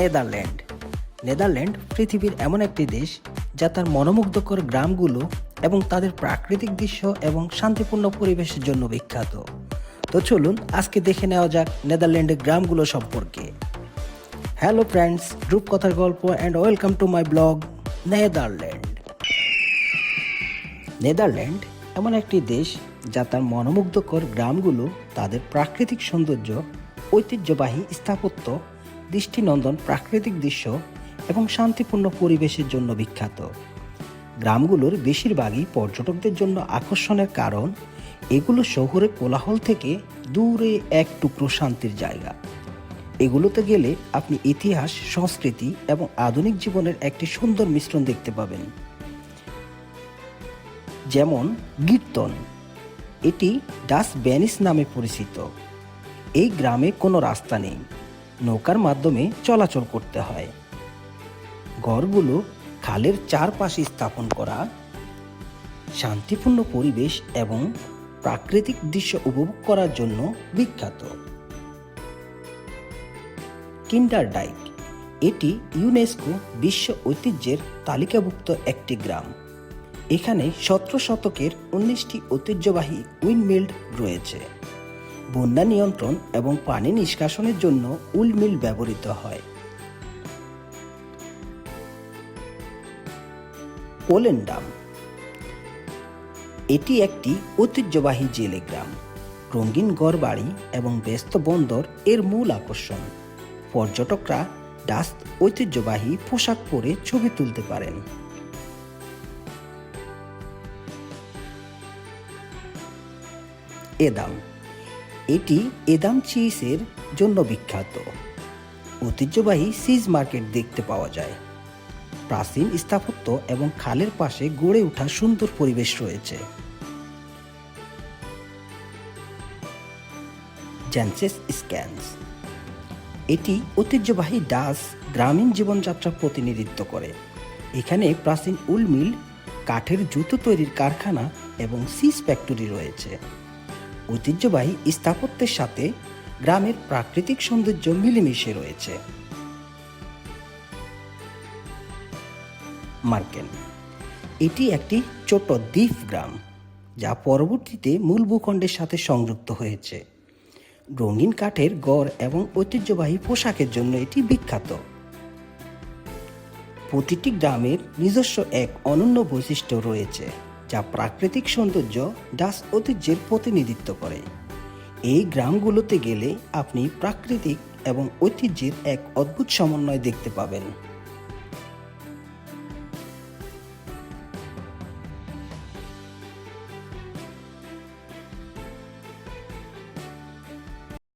Netherland. Netherland পৃথিবীর এমন একটি দেশ যা তার মনোমুগ্ধকর গ্রামগুলো এবং তাদের প্রাকৃতিক দৃশ্য এবং শান্তিপূর্ণ পরিবেশের জন্য বিখ্যাত। তো চলুন আজকে দেখে নেওয়া যাক নেদারল্যান্ডের গ্রামগুলো সম্পর্কে। হ্যালো ফ্রেন্ডস, রূপকথার গল্প and welcome to my blog Netherland. Netherland এমন একটি দেশ যা তার মনোমুগ্ধকর গ্রামগুলো, তাদের প্রাকৃতিক সৌন্দর্য, ঐতিহ্যবাহী স্থাপত্য দৃষ্টিনন্দন প্রাকৃতিক দৃশ্য এবং শান্তিপূর্ণ পরিবেশের জন্য বিখ্যাত। গ্রামগুলোর বেশিরভাগই পর্যটকদের জন্য আকর্ষণের কারণ, এগুলো শহরের কোলাহল থেকে দূরে এক টুকরো শান্তির জায়গা। এগুলোতে গেলে আপনি ইতিহাস, সংস্কৃতি এবং আধুনিক জীবনের একটি সুন্দর মিশ্রণ দেখতে পাবেন। যেমন গির্তন, এটি ডাস ব্যানিস নামে পরিচিত। এই গ্রামে কোনো রাস্তা নেই। নৌকার মাধ্যমে চলাচল করতে হয়। ঘরগুলো খালের চারপাশে স্থাপন করা, শান্তিপূর্ণ পরিবেশ এবং প্রাকৃতিক দৃশ্য উপভোগ করার জন্য বিখ্যাত। কিন্ডারডাইক, এটি ইউনেস্কো বিশ্ব ঐতিহ্যের তালিকাভুক্ত একটি গ্রাম। এখানে সতেরো শতকের উনিশটি ঐতিহ্যবাহী উইন্ডমিল রয়েছে। বন্যা নিয়ন্ত্রণ এবং পানি নিষ্কাশনের জন্য উইলমিল ব্যবহৃত হয়। পোলেন্ডাম এটি একটি ঐতিহ্যবাহী জেলে গ্রাম। রঙিন গড়বাড়ি এবং ব্যস্ত বন্দর এর মূল আকর্ষণ। পর্যটকরা ডাস ঐতিহ্যবাহী পোশাক পরে ছবি তুলতে পারেন। এদাম এটি এদাম চিজের জন্য বিখ্যাত। ঐতিহ্যবাহী সিজ মার্কেট দেখতে পাওয়া যায়। প্রাচীন স্থাপত্য এবং খালের পাশে গড়ে ওঠা সুন্দর পরিবেশ রয়েছে। জ্যান্সেস এটি ঐতিহ্যবাহী ডাস গ্রামীণ জীবনযাত্রা প্রতিনিধিত্ব করে। এখানে প্রাচীন উল মিল, কাঠের জুতো তৈরির কারখানা এবং সিস ফ্যাক্টরি রয়েছে। ঐতিহ্যবাহী স্থাপত্যের সাথে গ্রামের প্রাকৃতিক সৌন্দর্য মিলেমিশে রয়েছে। মার্কেন এটি একটি ছোট দ্বীপ গ্রাম, যা পরবর্তীতে মূল ভূখণ্ডের সাথে সংযুক্ত হয়েছে। রঙিন কাঠের গড় এবং ঐতিহ্যবাহী পোশাকের জন্য এটি বিখ্যাত। প্রতিটি গ্রামের নিজস্ব এক অনন্য বৈশিষ্ট্য রয়েছে। যা প্রাকৃতিক সৌন্দর্য ডাস ঐতিহ্যের প্রতিনিধিত্ব করে। এই গ্রামগুলোতে গেলে আপনি প্রাকৃতিক এবং ঐতিহ্যের এক অদ্ভুত সমন্বয় দেখতে পাবেন।